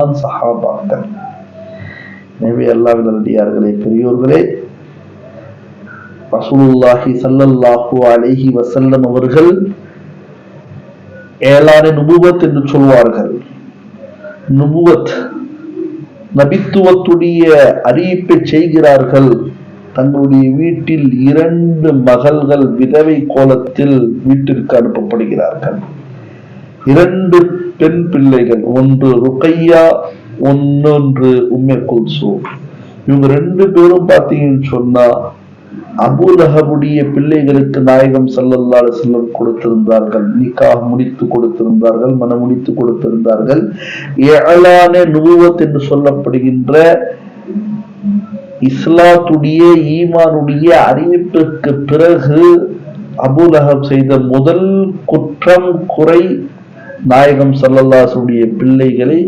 தான் சஹாபாக்கள். எனவே அல்லாஹ் நல்லடியார்களே பெரியோர்களே ரசூலுல்லாஹி சல்லல்லாஹு அலைஹி வசல்லம் அவர்கள் ஏழான நுபுவத் என்று சொல்வார்கள். நுபுவத் நபித்துவத்துடைய அறிவிப்பை செய்கிறார்கள். தங்களுடைய வீட்டில் இரண்டு மகள்கள் விதவை கோலத்தில் வீட்டிற்கு அனுப்பப்படுகிறார்கள். இரண்டு பெண் பிள்ளைகள் ஒன்று ருக்கையா ஒன்னொன்று உம்மே குல்சு. இவங்க ரெண்டு பேரும் பார்த்தீங்கன்னு சொன்னா அபுலகபுடைய பிள்ளைகளுக்கு நாயகம் செல்லல்லா செல்லம் கொடுத்திருந்தார்கள். நிக்காக முடித்து கொடுத்திருந்தார்கள் மனம் முடித்து கொடுத்திருந்தார்கள். ஏழான நுபுவத் என்று சொல்லப்படுகின்ற இஸ்லாத்துடைய ஈமானுடைய அறிவிப்பிற்கு பிறகு அபுலஹப் செய்த முதல் குற்றம் குறை நாயகம் சல்லல்லாசுடைய பிள்ளைகளை